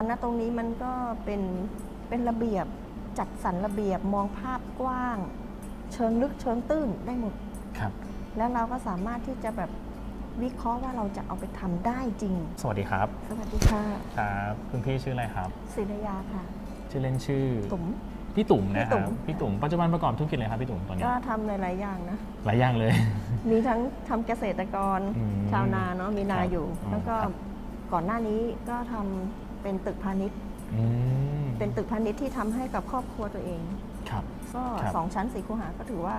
ณตรงนี้มันก็เป็นเป็นระเบียบจัดสรรระเบียบมองภาพกว้าง เชิงลึกเชิงตื้นได้หมด ครับ แล้วเราก็สามารถที่จะแบบวิเคราะห์ว่าเราจะเอาไปทำได้จริง สวัสดีครับ สวัสดีค่ะครับคุณพี่ชื่ออะไรครับ ศิรยาค่ะ ชื่อเล่นชื่อตุ๋ม พี่ตุ่มนะคพี่รัตุ๋บมพี่ตุ่มปัจจุบันประกอบธุรกิจอะไรครับพี่ตุ่มตอนนี้ก็ทำหลาย ๆ อย่างนะ หลายอย่างเลย มีทั้งทำเกษตรกร อืมชาวนาเนาะมีนาครับอยู่อ๋อแล้วก็ครับ ก่อนหน้านี้ก็ทำ เป็นตึกพาณิชย์ อืมเป็นตึกพาณิชย์ที่ทำให้กับครอบครัวตัวเอง ครับ ก็ครับ สองชั้นสี่คูหาก็ถือว่า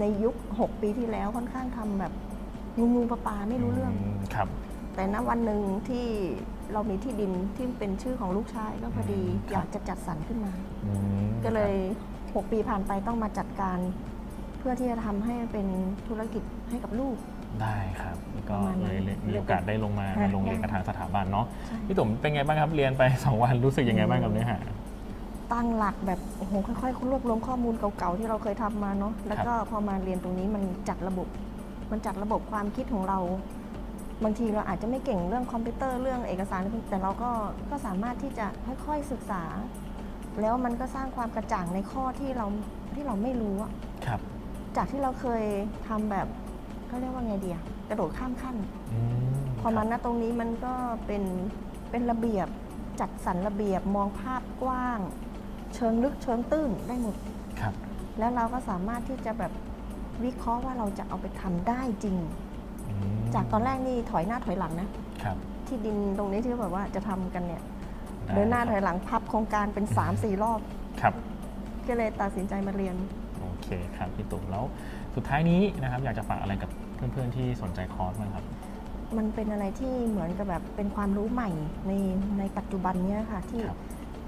ในยุค 6 ปีที่แล้วค่อนข้างทำแบบงูงูปลาปลาไม่รู้เรื่อง มครับ แต่ณวันหนึ่งที่เรามีที่ดินที่เป็นชื่อของลูกชายก็พอดีอืมครับ อยากจะจัดสรรขึ้นมา อืมก็เลย 6 ปีผ่านไปต้องมาจัดการเพื่อที่จะทำให้เป็นธุรกิจให้กับลูก ได้ครับก็ประมาณนั้เลนยเลยมีโอกาสได้ลงมาค่ะลงเรียนกับทางสถาบันเนาะใช่พี่ตุ่มเป็นไงบ้างครับเรียนไป 2 วันรู้สึกยังไงบ้างกับเนื้อหา ตั้งหลักแบบโอ้โหค่อยๆรวบรวมข้อมูลเก่าๆที่เราเคยทำมาเนาะแล้วก็พอมาเรียนตรงนี้มันจัดระบบ มันจัดระบบความคิดของเรา บางทีเราอาจจะไม่เก่งเรื่องคอมพิวเตอร์เรื่องเอกสาร แต่เราก็ก็สามารถที่จะค่อยๆศึกษา แล้วมันก็สร้างความกระจ่างในข้อที่เราที่เราไม่รู้อะ ครับ จากที่เราเคยทำแบบเขาเรียกว่าไงเดียกระโดดข้ามขั้น อืมพอมาครับณตรงนี้มันก็เป็นเป็นระเบียบจัดสรรระเบียบมองภาพกว้าง เชิงลึกเชิงตื้นได้หมด ครับ แล้วเราก็สามารถที่จะแบบวิเคราะห์ว่าเราจะเอาไปทำได้จริง อืมจากตอนแรกนี่ถอยหน้าถอยหลังนะ ครับที่ดินตรงนี้ที่แบบว่าจะทำกันเนี่ยไเดินหน้าถคอรับยหลังพับโครงการเป็น 3 4 รอบ ครับ ก็เลยตัดสินใจมาเรียนโอ เคครับพี่ตุ่มแล้วสุดท้ายนี้นะครับอยากจะฝากอะไรกับเพื่อนๆที่สนใจคอร์สบ้างครับ มันเป็นอะไรที่เหมือนกับแบบเป็นความรู้ใหม่ในในปัจจุบันเนี้ยค่ะที่ครับ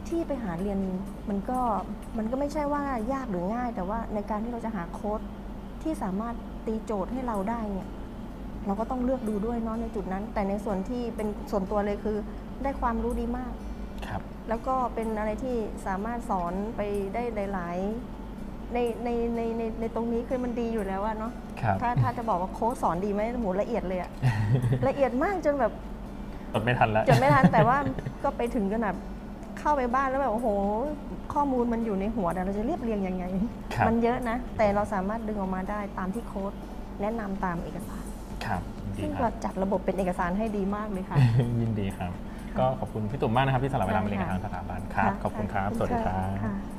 ที่ไปหาเรียนมันก็มันก็ไม่ใช่ว่ายากหรือง่าย แต่ว่าในการที่เราจะหาโค้ดที่สามารถตีโจทย์ให้เราได้เนี่ยเราก็ต้องเลือกดูด้วยเนาะในจุดนั้น แต่ในส่วนที่เป็นส่วนตัวเลยคือได้ความรู้ดีมาก ครับ แล้วก็เป็นอะไรที่สามารถสอนไปได้หลายๆ ในในในในในตรงนี้คือมันดีอยู่แล้วอะเนาะครับ ถ้าถ้าจะบอกว่าโค้ชสอนดีไหมโหละเอียดเลยอะ ละเอียดมากจนแบบจดไม่ทันแล้ว จนไม่ทัน แต่ว่าก็ไปถึงกันแบบเข้าไปบ้านแล้วแบบโอ้โห ข้อมูลมันอยู่ในหัวแต่เราจะเรียบเรียงยังไง ครับ มันเยอะนะ แต่เราสามารถดึงออกมาได้ตามที่โค้ดแนะนำตามเอกสาร ครับดีซึ่งคเรารับ จัดระบบเป็นเอกสารให้ดีมากเลยค่ะ ยินดีครับ ก็ขอบคุณพี่ตุ่มมากนะครับที่สละเวลามาเรียนกับค่ะทางสถาบันครับ ขอบคุณครับ สวัสดีครับค่ะ